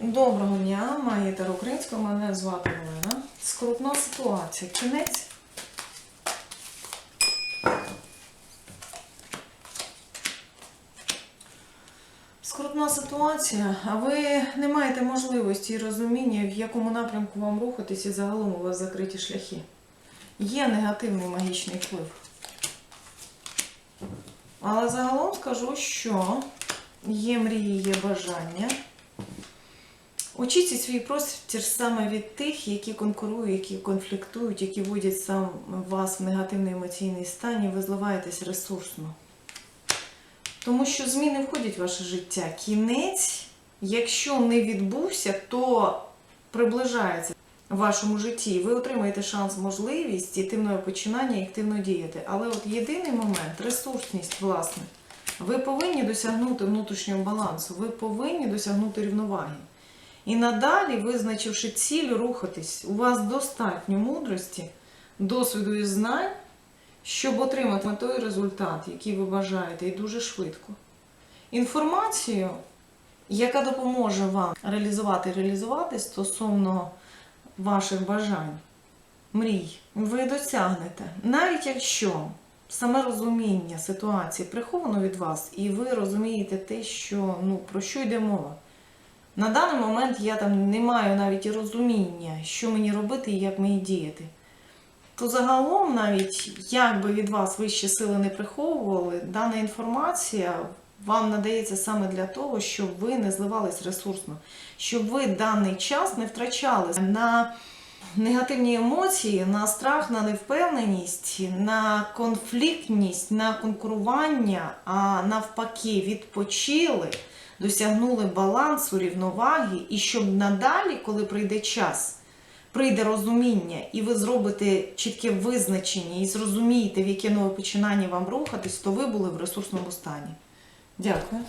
Доброго дня, має Таро Українського, мене звати Олена. Скрутна ситуація. Кінець. Скрутна ситуація, а ви не маєте можливості і розуміння, в якому напрямку вам рухатись, і загалом у вас закриті шляхи. Є негативний магічний вплив. Але загалом скажу, що є мрії, є бажання. Учіть свій простір саме від тих, які конкурують, які конфліктують, які вводять сам вас в негативний емоційний стан, і ви зливаєтесь ресурсно. Тому що зміни входять в ваше життя. Кінець, якщо не відбувся, то приближається в вашому житті. Ви отримаєте шанс, можливість активного починання і активно діяти. Але от єдиний момент ресурсність, власне. Ви повинні досягнути внутрішнього балансу, ви повинні досягнути рівноваги. І надалі, визначивши ціль, рухатись, у вас достатньо мудрості, досвіду і знань, щоб отримати той результат, який ви бажаєте, і дуже швидко. Інформацію, яка допоможе вам реалізувати і реалізувати стосовно ваших бажань, мрій, ви досягнете. Навіть якщо саме розуміння ситуації приховано від вас, і ви розумієте те, що ну, про що йде мова. На даний момент я там не маю навіть розуміння, що мені робити і як мені діяти. То загалом, навіть як би від вас вищі сили не приховували, дана інформація вам надається саме для того, щоб ви не зливались ресурсно, щоб ви даний час не втрачали на негативні емоції, на страх, на невпевненість, на конфліктність, на конкурування, а навпаки, відпочили, досягнули балансу, рівноваги, і щоб надалі, коли прийде час, прийде розуміння, і ви зробите чітке визначення і зрозумієте, в яке нове починання вам рухатись, то ви були в ресурсному стані. Дякую.